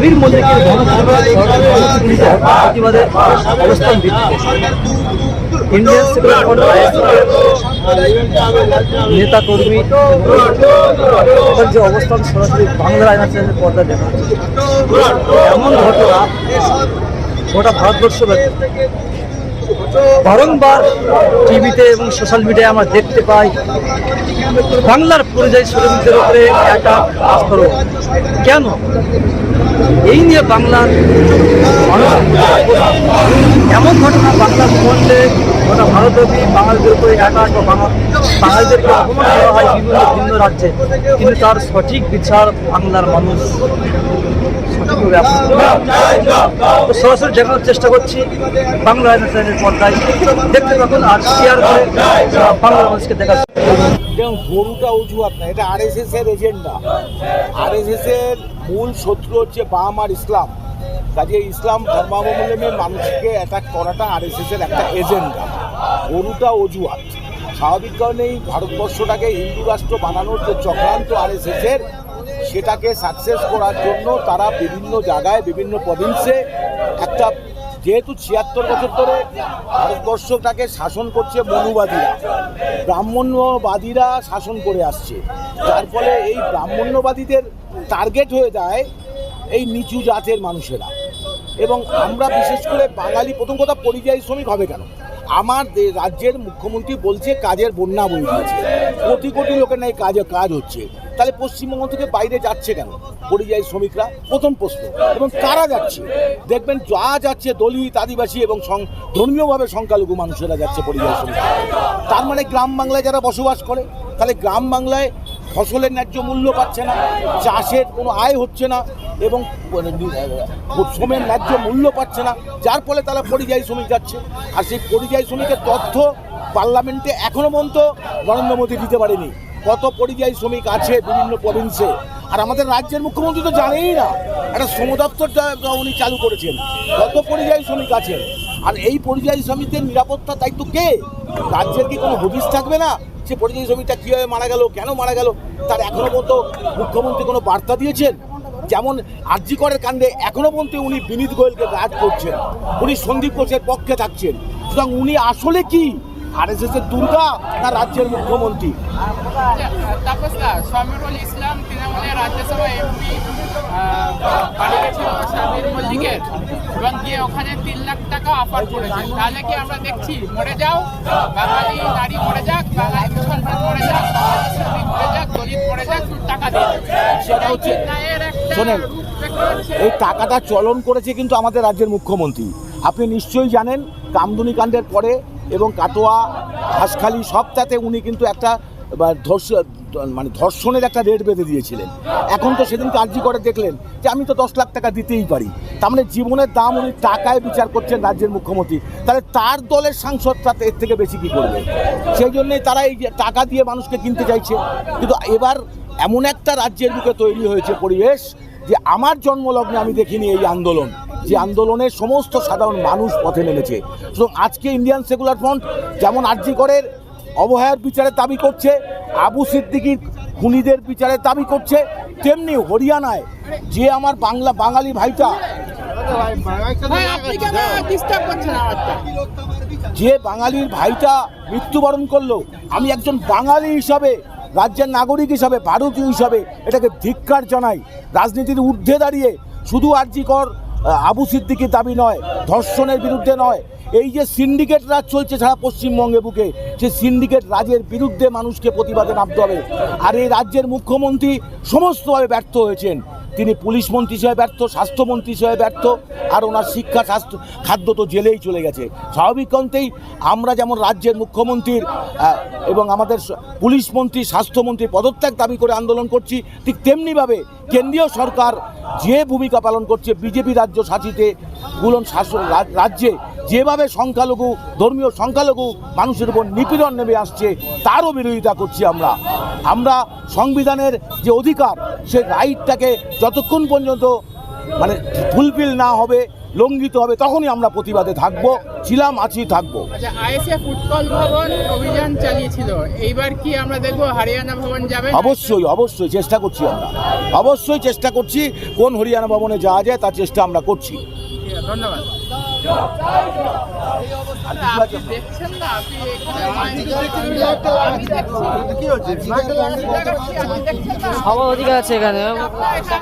আবির মল্লিকের প্রতিবাদে অবস্থান ইন্ডিয়ান নেতা কর্মী যে অবস্থান সরাসরি বাংলা আইনা চ্যানেলের পর্দা দেখা এমন ঘটনা গোটা ভারতবর্ষ বারংবার টিভিতে এবং সোশ্যাল মিডিয়ায় আমরা দেখতে পাই, বাংলার পরিযায়ী শ্রমিকদের উপরে একটা আস্তরণ। কেন? এই নিয়ে বাংলার এমন ঘটনা বাংলার মধ্যে গোটা ভারতব্যাপী বাঙালিদের উপরে একা বা বাঙা- বাঙালিদেরকে অপমান করা হয় বিভিন্ন ভিন্ন রাজ্যে। কিন্তু তার সঠিক বিচার বাংলার মানুষ সরাসরি দেখানোর চেষ্টা করছি বাংলা চ্যানেলের পর্দায়। দেখতে পাবেন আর শেয়ার করে বাংলার মানুষকে দেখা গরুটা অজুহাত না এটা আর এস এস এর এজেন্ডা আর এস এস এর মূল শত্রু হচ্ছে বাম আর ইসলাম। কাজে ইসলাম ধর্মাবলম্বী মানুষকে অ্যাটাক করাটা আর এস এস এর একটা এজেন্ডা গরুটা অজুহাত। স্বাভাবিক কারণেই ভারতবর্ষটাকে হিন্দু রাষ্ট্র বানানোর যে চক্রান্ত আর এস এস এর সেটাকে সাকসেস করার জন্য তারা বিভিন্ন জায়গায়, বিভিন্ন প্রভিন্সে একটা যেহেতু ছিয়াত্তর বছর ধরে ভারতবর্ষটাকে শাসন করছে মনুবাদীরা, ব্রাহ্মণ্যবাদীরা শাসন করে আসছে। যার ফলে এই ব্রাহ্মণ্যবাদীদের টার্গেট হয়ে যায় এই নিচু জাতের মানুষেরা। এবং আমরা বিশেষ করে বাঙালি, প্রথম কথা পরিযায়ী শ্রমিক হবে কেন? আমার রাজ্যের মুখ্যমন্ত্রী বলছে কাজের বন্যা বই দিয়েছে কোটি কোটি লোকের নাই কাজে, কাজ হচ্ছে। তাহলে পশ্চিমবঙ্গ থেকে বাইরে যাচ্ছে কেন? পরিযায়ী শ্রমিকরা। প্রথম প্রশ্ন। এবং কারা যাচ্ছে? দেখবেন যা যাচ্ছে দলিত, আদিবাসী এবং সং- ধর্মীয়ভাবে সংখ্যালঘু মানুষেরা যাচ্ছে পরিযায়ী শ্রমিক তার মানে গ্রাম বাংলায় যারা বসবাস করে, তাহলে গ্রাম বাংলায় ফসলের ন্যায্য মূল্য পাচ্ছে না, চাষের কোনো আয় হচ্ছে না, এবং শ্রমের ন্যায্য মূল্য পাচ্ছে না, যার ফলে তারা পরিযায়ী শ্রমিক যাচ্ছে। আর সেই পরিযায়ী শ্রমিকের তথ্য পার্লামেন্টে এখনও পর্যন্ত নরেন্দ্র মোদী দিতে পারেনি। কত পরিযায়ী শ্রমিক আছে বিভিন্ন প্রভিন্সে আর আমাদের রাজ্যের মুখ্যমন্ত্রী তো জানেই না, একটা শ্রম দপ্তর উনি চালু করেছেন। কত পরিযায়ী শ্রমিক আছেন? আর এই পরিযায়ী শ্রমিকদের নিরাপত্তার দায়িত্ব কে? রাজ্যের কি কোনো হদিস থাকবে না? সে পরিযায়ী শ্রমিকটা কীভাবে মারা গেল, কেন মারা গেল, তার এখনও পর্যন্ত মুখ্যমন্ত্রী কোনো বার্তা দিয়েছেন? যেমন আরজিকরের কাণ্ডে এখনও পর্যন্ত উনি বিনীত গোয়েলকে গার্ড করছেন, উনি সন্দীপ ঘোষের পক্ষে থাকছেন। সুতরাং উনি আসলে কি আরএসএস এর দুর্গা না রাজ্যের মুখ্যমন্ত্রী? সমীরুল ইসলাম তৃণমূলের রাজ্যসভা এমপি মল্লিকের এবং গিয়ে ওখানে তিন লাখ টাকা অফার করেছে। তাহলে কি আমরা দেখছি মরে যাও? বাঙালি নারী মরে যাক বাঙালি মুসলমান মরে যাক বাঙালি মরে যাক দলিত মরে যাক টাকা দিন। সেটা হচ্ছে শোনেন এই টাকাটা চলন করেছে কিন্তু আমাদের রাজ্যের মুখ্যমন্ত্রী। আপনি নিশ্চয়ই জানেন কামদুনি কাণ্ডের পরে এবং কাটোয়া হাঁসখালি সবটাতে উনি কিন্তু একটা ধর্ষ- মানে ধর্ষণের একটা রেট বেঁধে দিয়েছিলেন। এখন তো সেদিন কার্যি করে দেখলেন যে আমি তো দশ লাখ টাকা দিতেই পারি। তার মানে জীবনের দাম উনি টাকায় বিচার করছেন রাজ্যের মুখ্যমন্ত্রী। তাহলে তার দলের সাংসদরা এর থেকে বেশি কী করবে? সেই জন্যই তারা এই টাকা দিয়ে মানুষকে কিনতে চাইছে। কিন্তু এবার এমন একটা রাজ্যের বুকে তৈরি হয়েছে পরিবেশ যে আমার জন্মলগ্নে আমি দেখিনি এই আন্দোলন। যে আন্দোলনে সমস্ত সাধারণ মানুষ পথে নেমেছে। সুতরাং আজকে ইন্ডিয়ান সেকুলার ফ্রন্ট যেমন আরজি করের অবহেয়ার বিচারে দাবি করছে আবু সিদ্দিকির খুনিদের বিচারের দাবি করছে তেমনি হরিয়ানায় যে আমার বাংলা বাঙালি ভাইটা যে বাঙালির ভাইটা মৃত্যুবরণ করল আমি একজন বাঙালি হিসাবে রাজ্যের নাগরিক হিসাবে ভারতীয় হিসাবে এটাকে ধিক্কার জানাই। রাজনীতির ঊর্ধ্বে দাঁড়িয়ে শুধু আরজিকর আহ, আবু সিদ্দিকির দাবি নয়, ধর্ষণের বিরুদ্ধে নয়। এই যে সিন্ডিকেট রাজ চলছে সারা পশ্চিমবঙ্গে বুকে সে সিন্ডিকেট রাজের বিরুদ্ধে মানুষকে প্রতিবাদে নামতে হবে। আর এই রাজ্যের মুখ্যমন্ত্রী সমস্তভাবে ব্যর্থ হয়েছেন। তিনি পুলিশ মন্ত্রী হিসেবে ব্যর্থ স্বাস্থ্যমন্ত্রী হিসেবে ব্যর্থ, আর ওনার শিক্ষা, স্বাস্থ্য, খাদ্য তো জেলেই চলে গেছে। স্বাভাবিক অন্তেই আমরা যেমন রাজ্যের মুখ্যমন্ত্রীর এবং আমাদের পুলিশ মন্ত্রী স্বাস্থ্যমন্ত্রী পদত্যাগ দাবি করে আন্দোলন করছি, ঠিক তেমনিভাবে কেন্দ্রীয় সরকার যে ভূমিকা পালন করছে, বিজেপি রাজ্য শাসিতে, গুলন শাসন রাজ্যে যেভাবে সংখ্যালঘু ধর্মীয় সংখ্যালঘু মানুষের উপর নিপীড়ন নেমে আসছে তারও বিরোধিতা করছি আমরা। আমরা সংবিধানের যে অধিকার সে রাইটটাকে যতক্ষণ পর্যন্ত মানে ফুলফিল না হবে লঙ্ঘিত হবে তখনই আমরা প্রতিবাদে থাকব ছিলাম আছি থাকব। আচ্ছা অভিযান চালিয়েছিল। এইবার কি আমরা দেখব হরিয়ানা ভবন যাবে অবশ্যই অবশ্যই চেষ্টা করছি আমরা। অবশ্যই চেষ্টা করছি কোন হরিয়ানা ভবনে যাওয়া যায় তার চেষ্টা আমরা করছি। ধন্যবাদ। আপনি দেখছেন না আপনি এখানে আপনি দেখছেন সবার অধিকার আছে এখানে আপনারা এখানে